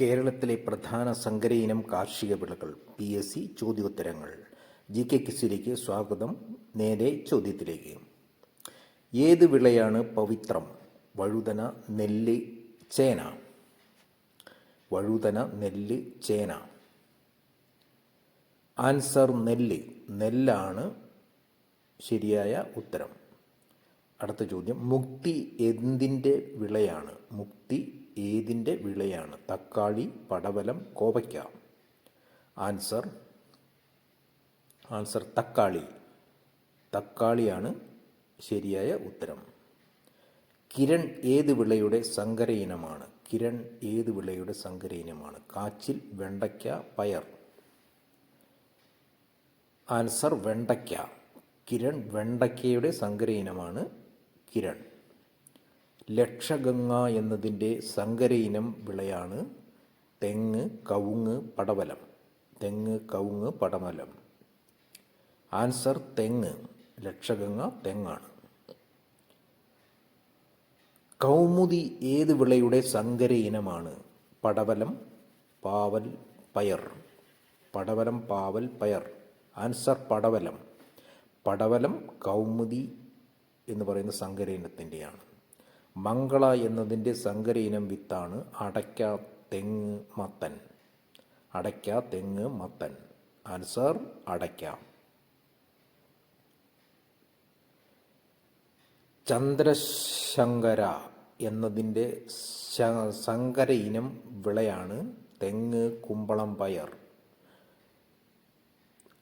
കേരളത്തിലെ പ്രധാന സങ്കര ഇനം കാർഷിക വിളകൾ പി എസ് സി ചോദ്യോത്തരങ്ങൾ. ജി കെ കിസിലേക്ക് സ്വാഗതം. നേരെ ചോദ്യത്തിലേക്ക്. ഏത് വിളയാണ് പവിത്രം? വഴുതന നെല്ല് ചേന. വഴുതന നെല്ല് ചേന. ആൻസർ നെല്ല്. നെല്ലാണ് ശരിയായ ഉത്തരം. അടുത്ത ചോദ്യം മുക്തി എന്തിന്റെ വിളയാണ്? മുക്തി ഏതിന്റെ വിളയാണ്? തക്കാളി പടവലം കോവയ്ക്ക. ആൻസർ ആൻസർ തക്കാളി. തക്കാളിയാണ് ശരിയായ ഉത്തരം. കിരൺ ഏത് വിളയുടെ സങ്കര ഇനമാണ് കിരൺ ഏത് വിളയുടെ സങ്കര ഇനമാണ് കാച്ചിൽ വെണ്ടയ്ക്ക പയർ. ആൻസർ വെണ്ടയ്ക്ക. കിരൺ വെണ്ടയ്ക്കയുടെ സങ്കര ഇനമാണ് കിരൺ. ലക്ഷഗംഗ എന്നതിന്റെ സങ്കര ഇനം വിളയാണ് തെങ്ങ് കവുങ്ങ് പടവലം. തെങ്ങ് കവുങ്ങ് പടവലം. ആൻസർ തെങ്ങ്. ലക്ഷഗംഗ തെങ്ങാണ്. കൗമുദി ഏത് വിളയുടെ സങ്കര ഇനമാണ് പടവലം പാവൽ പയർ. പടവലം പാവൽ പയർ. ആൻസർ പടവലം. പടവലം കൗമുദി എന്ന് പറയുന്ന സങ്കര ഇനത്തിന്റെയാണ് മംഗള എന്നതിന്റെ സങ്കര ഇനം വിത്താണ് അടയ്ക്ക തെങ്ങ് മത്തൻ. അടയ്ക്ക തെങ്ങ് മത്തൻ. ആൻസർ അടയ്ക്ക. ചന്ദ്രശങ്കര എന്നതിന്റെ സങ്കര ഇനം വിളയാണ് തെങ്ങ് കുമ്പളം പയർ.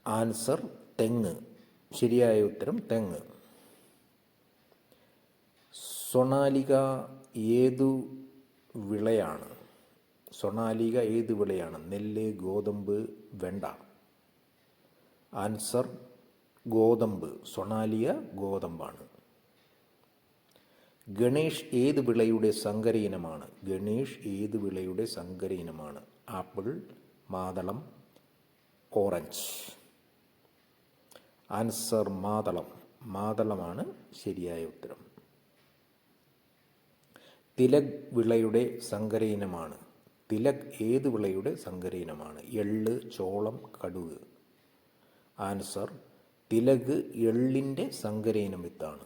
ആൻസർ തെങ്ങ്. ശരിയായ ഉത്തരം തെങ്ങ്. സൊണാലിക ഏതു വിളയാണ്? സൊണാലിക ഏത് വിളയാണ്? നെല്ല് ഗോതമ്പ് വെണ്ട. ആൻസർ ഗോതമ്പ്. സൊണാലിക ഗോതമ്പാണ്. ഗണേഷ് ഏത് വിളയുടെ സങ്കര ഇനമാണ് ഗണേഷ് ഏത് വിളയുടെ സങ്കര ഇനമാണ് ആപ്പിൾ മാതളം ഓറഞ്ച്. ആൻസർ മാതളം. മാതളമാണ് ശരിയായ ഉത്തരം. തിലക് വിളയുടെ സങ്കര ഇനമാണ് തിലക് ഏത് വിളയുടെ സങ്കര ഇനമാണ് എള്ള് ചോളം കടുക്. ആൻസർ തിലക് എള്ളിന്റെ സങ്കര വിത്താണ്.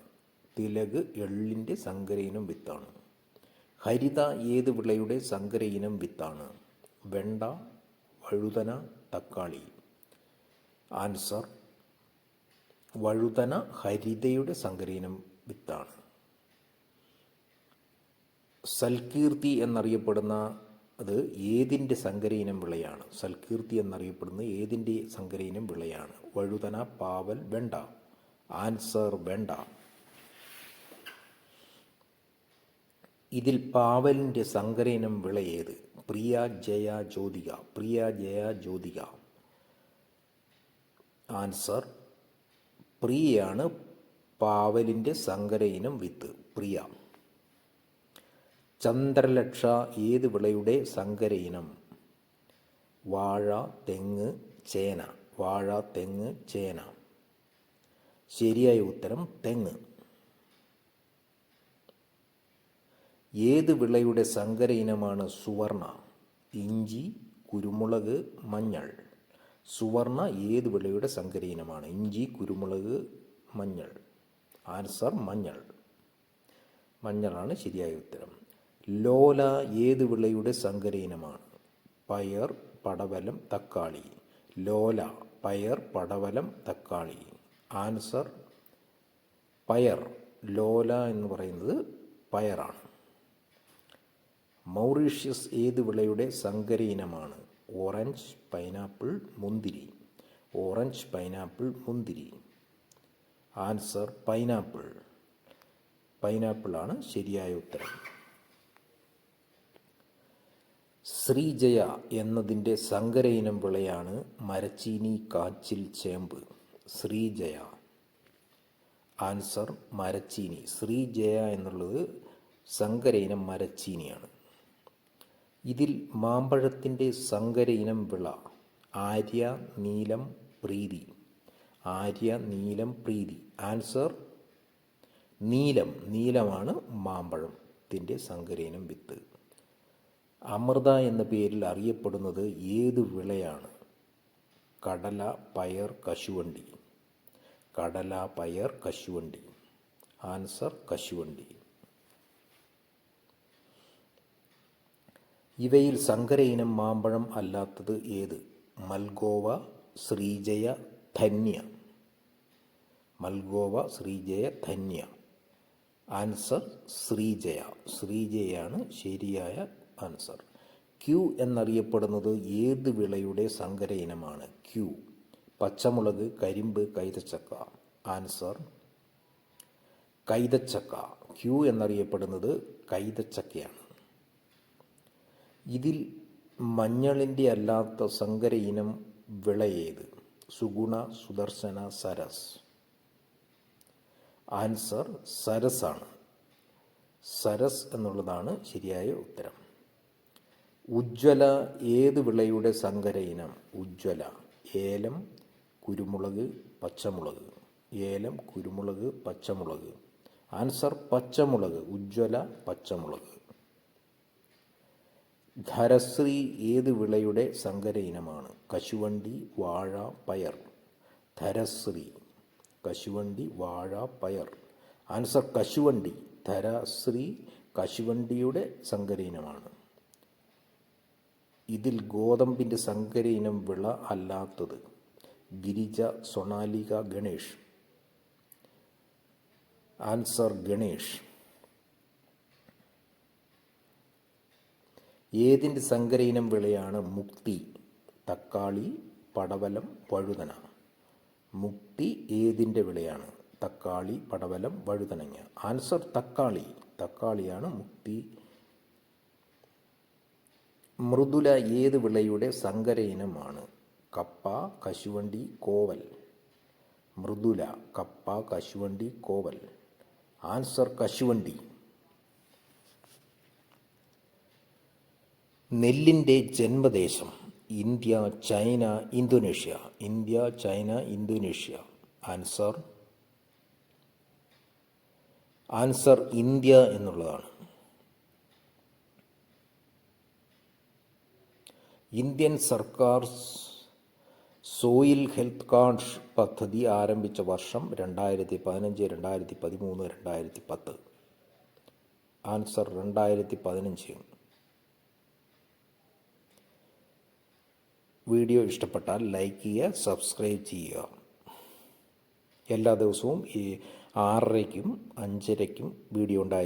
തിലക് എള്ളിന്റെ സങ്കര വിത്താണ്. ഹരിത ഏത് വിളയുടെ സങ്കര വിത്താണ്? വെണ്ട വഴുതന തക്കാളി. ആൻസർ വഴുതന ഹരിതയുടെ സങ്കരീനം വിത്താണ്. സൽകീർത്തി എന്നറിയപ്പെടുന്ന അത് ഏതിന്റെ സങ്കരയിനം വിളയാണ്? സൽകീർത്തി എന്നറിയപ്പെടുന്ന ഏതിന്റെ സങ്കരയിനം വിളയാണ്? വഴുതന പാവൽ വെണ്ട. ആൻസർ വെണ്ട. ഇതിൽ പാവലിന്റെ സങ്കരയിനം വിള ഏത്? പ്രിയ ജയ ജ്യോതിക. പ്രിയ ജയ ജ്യോതിക. ആൻസർ പ്രിയയാണ് പാവലിന്റെ സങ്കരയിനം വിത്ത്. പ്രിയ. ചന്ദ്രലക്ഷ ഏത് വിളയുടെ സങ്കര ഇനം വാഴ തെങ്ങ് ചേന. വാഴ തെങ്ങ് ചേന. ശരിയായ ഉത്തരം തെങ്ങ്. ഏത് വിളയുടെ സങ്കര ഇനമാണ് സുവർണ? ഇഞ്ചി കുരുമുളക് മഞ്ഞൾ. സുവർണ ഏത് വിളയുടെ സങ്കര ഇനമാണ് ഇഞ്ചി കുരുമുളക് മഞ്ഞൾ. ആൻസർ മഞ്ഞൾ. മഞ്ഞളാണ് ശരിയായ ഉത്തരം. ലോല ഏത് വിളയുടെ സങ്കരീനമാണ് പയർ പടവലം തക്കാളി. ലോല പയർ പടവലം തക്കാളി. ആൻസർ പയർ. ലോല എന്ന് പറയുന്നത് പയറാണ്. മൗറീഷ്യസ് ഏത് വിളയുടെ സങ്കര ഇനമാണ് ഓറഞ്ച് പൈനാപ്പിൾ മുന്തിരി. ഓറഞ്ച് പൈനാപ്പിൾ മുന്തിരി. Answer pineapple. പൈനാപ്പിളാണ് ശരിയായ ഉത്തരം. ശ്രീജയ എന്നതിന്റെ സങ്കര ഇനം വിളയാണ് മരച്ചീനി കാച്ചിൽ ചേമ്പ്. ശ്രീജയ. ആൻസർ മരച്ചീനി. ശ്രീജയ എന്നുള്ളത് സങ്കര ഇനം മരച്ചീനിയാണ്. ഇതിൽ മാമ്പഴത്തിന്റെ സങ്കര ഇനം വിള ആര്യ നീലം പ്രീതി. ആര്യ നീലം പ്രീതി. ആൻസർ നീലം. നീലമാണ് മാമ്പഴത്തിന്റെ സങ്കര ഇനം വിത്ത്. അമൃത എന്ന പേരിൽ അറിയപ്പെടുന്നത് ഏത് വിളയാണ്? കടല പയർ കശുവണ്ടി. കടല പയർ കശുവണ്ടി. ആൻസർ കശുവണ്ടി. ഇവയിൽ സങ്കര ഇനം മാമ്പഴം അല്ലാത്തത് ഏത്? മൽഗോവ ശ്രീജയ ധന്യ. മൽഗോവ ശ്രീജയ ധന്യ. ആൻസർ ശ്രീജയ. ശ്രീജയാണ് ശരിയായ ആൻസർ. ക്യൂ എന്നറിയപ്പെടുന്നത് ഏത് വിളയുടെ സങ്കര ഇനമാണ്? ക്യൂ. പച്ചമുളക് കരിമ്പ് കൈതച്ചക്ക. ആൻസർ കൈതച്ചക്ക. ക്യൂ എന്നറിയപ്പെടുന്നത് കൈതച്ചക്കയാണ്. ഇതിൽ മഞ്ഞളിന്റെ അല്ലാത്ത സങ്കര ഇനം വിള ഏത്? സുഗുണ സുദർശന സരസ്. ആൻസർ സരസാണ്. സരസ് എന്നുള്ളതാണ് ശരിയായ ഉത്തരം. ഉജ്ജ്വല ഏത് വിളയുടെ സങ്കര ഇനം? ഉജ്ജ്വല. ഏലം കുരുമുളക് പച്ചമുളക്. ഏലം കുരുമുളക് പച്ചമുളക്. ആൻസർ പച്ചമുളക്. ഉജ്ജ്വല പച്ചമുളക്. ധരശ്രീ ഏത് വിളയുടെ സങ്കര ഇനമാണ്? കശുവണ്ടി വാഴ പയർ. ധരശ്രീ. കശുവണ്ടി വാഴ പയർ. ആൻസർ കശുവണ്ടി. ധരശ്രീ കശുവണ്ടിയുടെ സങ്കര ഇനമാണ്. ഇതിൽ ഗോതമ്പിന്റെ സങ്കര ഇനം വിള അല്ലാത്തത്. ഗിരിജ സൊണാലിക ഗണേഷ്. ആൻസർ ഗണേഷ്. ഏതിന്റെ സങ്കര ഇനം വിളയാണ് മുക്തി? തക്കാളി പടവലം വഴുതന മുക്തി ഏതിന്റെ വിളയാണ്? തക്കാളി പടവലം വഴുതനങ്ങ ആൻസർ തക്കാളി. തക്കാളിയാണ് മുക്തി മൃദുല ഏത് വിളയുടെ സങ്കര ഇനമാണ് കപ്പ കശുവണ്ടി കോവൽ. മൃദുല കപ്പ കശുവണ്ടി കോവൽ. ആൻസർ കശുവണ്ടി. നെല്ലിന്റെ ജന്മദേശം India China Indonesia. India China Indonesia. Answer? Answer India എന്നുള്ളതാണ്. ഇന്ത്യൻ സർക്കാർ സോയിൽ ഹെൽത്ത് കാർഡ് പദ്ധതി ആരംഭിച്ച വർഷം രണ്ടായിരത്തി പതിനഞ്ച് രണ്ടായിരത്തി പതിമൂന്ന് രണ്ടായിരത്തി പത്ത് ആൻസർ രണ്ടായിരത്തി പതിനഞ്ച് വീഡിയോ ഇഷ്ടപ്പെട്ടാൽ ലൈക്ക് ചെയ്യുക സബ്സ്ക്രൈബ് ചെയ്യുക. എല്ലാ ദിവസവും ഈ ആറരയ്ക്കും അഞ്ചരയ്ക്കും വീഡിയോ ഉണ്ടായി